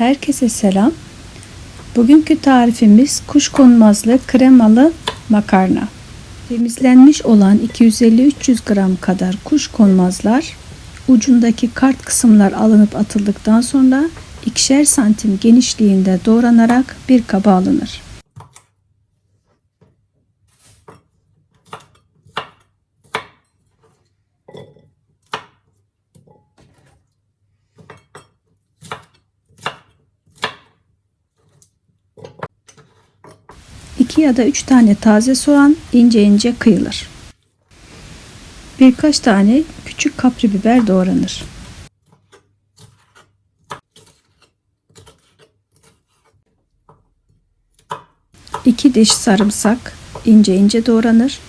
Herkese selam. Bugünkü tarifimiz kuşkonmazlı kremalı makarna. Temizlenmiş olan 250-300 gram kadar kuşkonmazlar ucundaki kart kısımlar alınıp atıldıktan sonra ikişer santim genişliğinde doğranarak bir kaba alınır. İki ya da üç tane taze soğan ince ince kıyılır. Birkaç tane küçük kapri biber doğranır. İki diş sarımsak ince ince doğranır.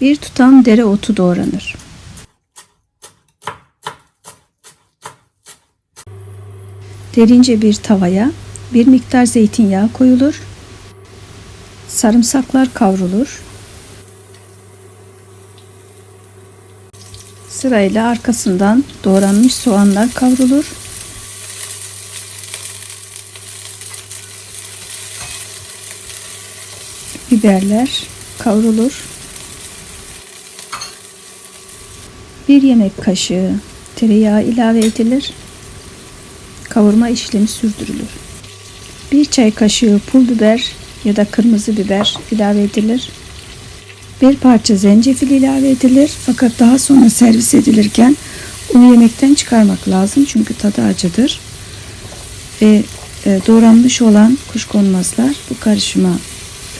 Bir tutam dereotu doğranır. Derince bir tavaya bir miktar zeytinyağı koyulur. Sarımsaklar kavrulur. Sırayla arkasından doğranmış soğanlar kavrulur. Biberler kavrulur. Bir yemek kaşığı tereyağı ilave edilir kavurma işlemi sürdürülür. Bir çay kaşığı pul biber ya da kırmızı biber ilave edilir. Bir parça zencefil ilave edilir fakat daha sonra servis edilirken onu yemekten çıkarmak lazım çünkü tadı acıdır. Ve e, doğranmış olan kuşkonmazlar bu karışıma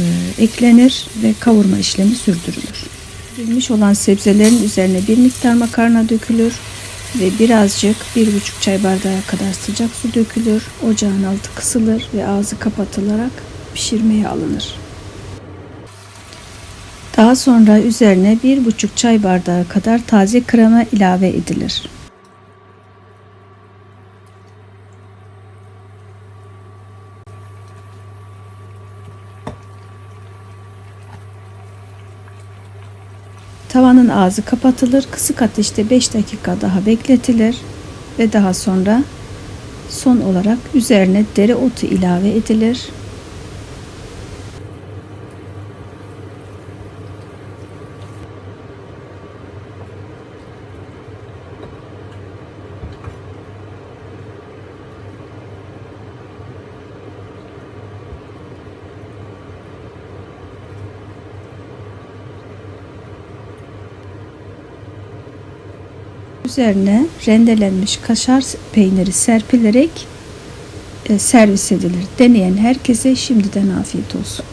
e, eklenir ve kavurma işlemi sürdürülür. Bilmiş olan sebzelerin üzerine bir miktar makarna dökülür ve birazcık bir buçuk çay bardağı kadar sıcak su dökülür. Ocağın altı kısılır ve ağzı kapatılarak pişirmeye alınır. Daha sonra üzerine bir buçuk çay bardağı kadar taze krema ilave edilir. Tavanın ağzı kapatılır, kısık ateşte 5 dakika daha bekletilir ve daha sonra son olarak üzerine dereotu ilave edilir. Üzerine rendelenmiş kaşar peyniri serpilerek e, servis edilir. Deneyen herkese şimdiden afiyet olsun.